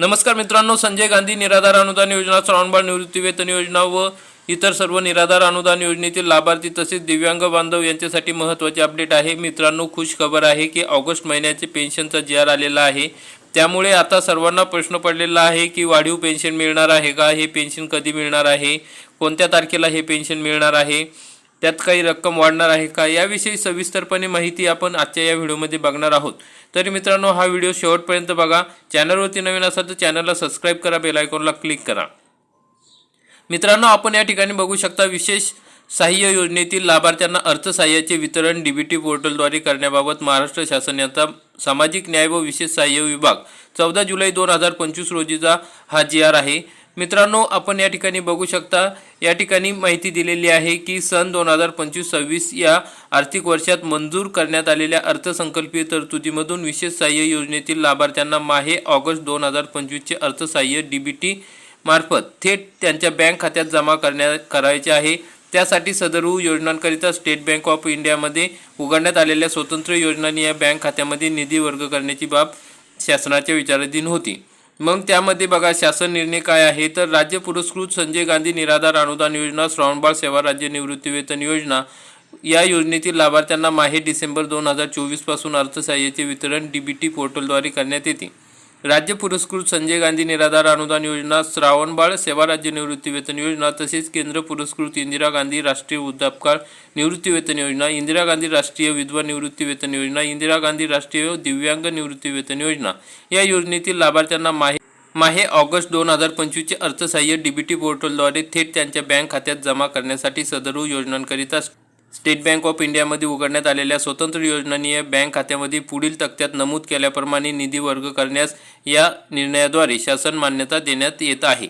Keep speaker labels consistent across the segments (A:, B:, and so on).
A: नमस्कार मित्रांनो संजय गांधी निराधार अनुदान योजना श्रावणबाळ वेतन योजना व इतर सर्व निराधार अनुदान योजनेतील लाभार्थी तसेच दिव्यांग बांधव यांच्यासाठी महत्त्वाचे अपडेट आहे मित्रांनो खुश खबर आहे की ऑगस्ट महिन्याचे पेन्शनचा जी आर आलेला आहे त्यामुळे आता सर्वांना प्रश्न पडलेला आहे की वाढीव पेन्शन मिळणार आहे का हे पेन्शन कधी मिळणार आहे कोणत्या तारखेला हे पेन्शन मिळणार आहे त्यात काही रक्कम वाढणार आहे का याविषयी सविस्तरपणे माहिती आपण आजच्या या व्हिडिओमध्ये बघणार आहोत तरी मित्रांनो हा व्हिडिओ शेवटपर्यंत बघा चॅनलवरती नवीन असाल तर चॅनलला सबस्क्राईब करा बेलायकॉनला क्लिक करा मित्रांनो आपण या ठिकाणी बघू शकता विशेष सहाय्य योजनेतील लाभार्थ्यांना अर्थसहाय्याचे वितरण डीबीटी पोर्टलद्वारे करण्याबाबत महाराष्ट्र शासनाचा सामाजिक न्याय व विशेष सहाय्य विभाग चौदा जुलै दोन हजार पंचवीस रोजीचा हा जी आर आहे मित्रांनो आपण या ठिकाणी बघू शकता या ठिकाणी माहिती दिलेली आहे की सन दोन हजार पंचवीस सव्वीस या आर्थिक वर्षात मंजूर करण्यात आलेल्या अर्थसंकल्पीय तरतुदीमधून विशेष सहाय्य योजनेतील लाभार्थ्यांना माहे ऑगस्ट दोन हजार पंचवीसचे अर्थसहाय्य डी बी टी मार्फत थेट त्यांच्या बँक खात्यात जमा करण्या करायचे आहे त्यासाठी सदरू योजनांकरिता स्टेट बँक ऑफ इंडियामध्ये उघडण्यात आलेल्या स्वतंत्र योजनांनी या बँक खात्यामध्ये निधी वर्ग करण्याची बाब शासनाच्या विचाराधीन होती मग त्यामध्ये बघा शासन निर्णय काय आहे तर राज्य पुरस्कृत संजय गांधी निराधार अनुदान योजना श्रावणबाळ सेवा राज्य निवृत्तीवेतन योजना या योजनेतील लाभार्थ्यांना माहे डिसेंबर दोन हजार चोवीसपासून अर्थसहाय्याचे वितरण डीबीटी पोर्टलद्वारे करण्यात येते राज्य पुरस्कृत संजय गांधी निराधार अनुदान योजना श्रावणबाळ सेवा राज्य वेतन योजना तसेच केंद्र पुरस्कृत इंदिरा गांधी राष्ट्रीय वृद्धापकाळ निवृत्तीवेतन योजना इंदिरा गांधी राष्ट्रीय विधवा वेतन योजना इंदिरा गांधी राष्ट्रीय दिव्यांग वेतन योजना या योजनेतील लाभार्थ्यांना माहिती माहे ऑगस्ट दोन हजार पंचवीसचे अर्थसहाय्य डीबीटी पोर्टलद्वारे थेट त्यांच्या बँक खात्यात जमा करण्यासाठी सदर योजनांकरिता स्टेट बँक ऑफ इंडियामध्ये उघडण्यात आलेल्या स्वतंत्र योजनानीय बँक खात्यामध्ये पुढील तक्त्यात नमूद केल्याप्रमाणे निधी वर्ग करण्यास या निर्णयाद्वारे शासन मान्यता देण्यात येत आहे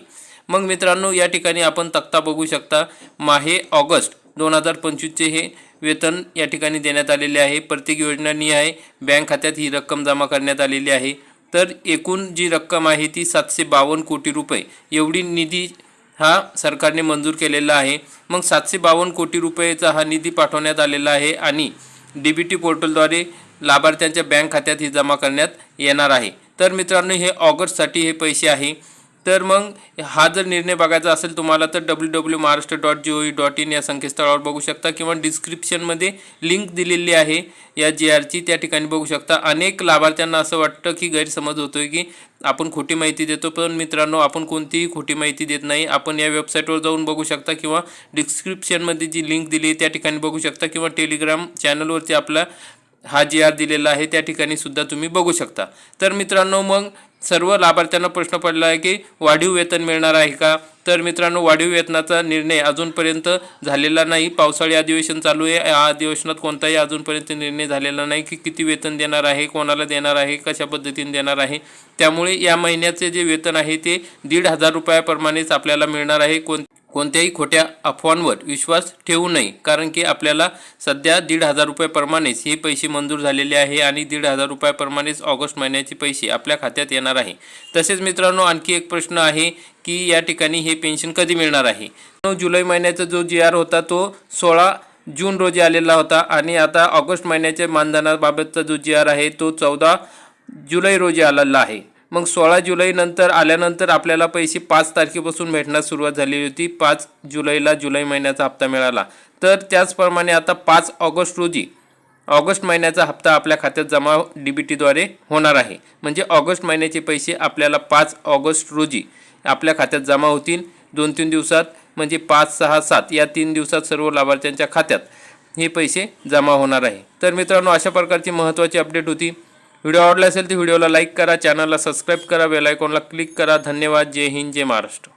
A: मग मित्रांनो या ठिकाणी आपण तक्ता बघू शकता माहे ऑगस्ट दोन हजार पंचवीसचे हे वेतन या ठिकाणी देण्यात आलेले आहे प्रत्येक योजनानी आहे बँक खात्यात ही रक्कम जमा करण्यात आलेली आहे तर एकूण जी रक्कम आहे ती सातशे बावन्न कोटी रुपये एवढी निधी हा सरकारने मंजूर केलेला आहे मग सातशे बावन्न कोटी रुपयाचा हा निधी पाठवण्यात आलेला आहे आणि डी बी टी पोर्टलद्वारे लाभार्थ्यांच्या बँक खात्यात ही जमा करण्यात येणार आहे तर मित्रांनो हे ऑगस्टसाठी हे पैसे आहे तर मग हा जर निर्णय बघायचा असेल तुम्हाला तर W W Maharashtra dot G O E dot in या संकेतस्थळावर बघू शकता किंवा डिस्क्रिप्शनमध्ये लिंक दिलेली आहे या जी आरची त्या ठिकाणी बघू शकता अनेक लाभार्थ्यांना असं वाटतं की गैरसमज होतो आहे की आपण खोटी माहिती देतो पण मित्रांनो आपण कोणतीही खोटी माहिती देत नाही आपण या वेबसाईटवर जाऊन बघू शकता किंवा डिस्क्रिप्शनमध्ये जी लिंक दिली आहे त्या ठिकाणी बघू शकता किंवा टेलिग्राम चॅनलवरती आपला हा जी आर दिलेला आहे त्या ठिकाणी सुद्धा तुम्ही बघू शकता तर मित्रांनो मग सर्व लाभार्थ्यांना प्रश्न पडला आहे की वाढीव वेतन मिळणार आहे का तर मित्रांनो वाढीव वेतनाचा निर्णय अजूनपर्यंत झालेला नाही पावसाळी अधिवेशन चालू आहे या अधिवेशनात कोणताही अजूनपर्यंत निर्णय झालेला नाही की किती वेतन देणार आहे कोणाला देणार आहे कशा पद्धतीने देणार आहे त्यामुळे या महिन्याचे जे वेतन आहे ते दीड हजार रुपयाप्रमाणेच आपल्याला मिळणार आहे कोण कोणत्याही खोट्या अफवांवर विश्वास ठेवू नये कारण की आपल्याला सध्या दीड हजार रुपयाप्रमाणेच हे पैसे मंजूर झालेले आहे आणि दीड हजार रुपयाप्रमाणेच ऑगस्ट महिन्याचे पैसे आपल्या खात्यात येणार आहे तसेच मित्रांनो आणखी एक प्रश्न आहे की या ठिकाणी हे पेन्शन कधी मिळणार आहे जुलै महिन्याचा जो जी आर होता तो सोळा जून रोजी आलेला होता आणि आता ऑगस्ट महिन्याच्या मानधनाबाबतचा जो जी आर आहे तो चौदा जुलै रोजी आलेला आहे मग सोळा जुलैनंतर आल्यानंतर आपल्याला पैसे पाच तारखेपासून भेटण्यास सुरुवात झालेली होती पाच जुलैला जुलै महिन्याचा हप्ता मिळाला तर त्याचप्रमाणे आता पाच ऑगस्ट रोजी ऑगस्ट महिन्याचा हप्ता आपल्या खात्यात जमा डी बी टीद्वारे होणार आहे म्हणजे ऑगस्ट महिन्याचे पैसे आपल्याला पाच ऑगस्ट रोजी आपल्या खात्यात जमा होतील दोन तीन दिवसात म्हणजे पाच सहा सात या तीन दिवसात सर्व लाभार्थ्यांच्या खात्यात हे पैसे जमा होणार आहे तर मित्रांनो अशा प्रकारची महत्त्वाची अपडेट होती व्हिडिओ आवडला असेल तर व्हिडिओला लाईक करा चॅनलला सबस्क्राईब करा बेलायकॉनला क्लिक करा धन्यवाद जय हिंद जय महाराष्ट्र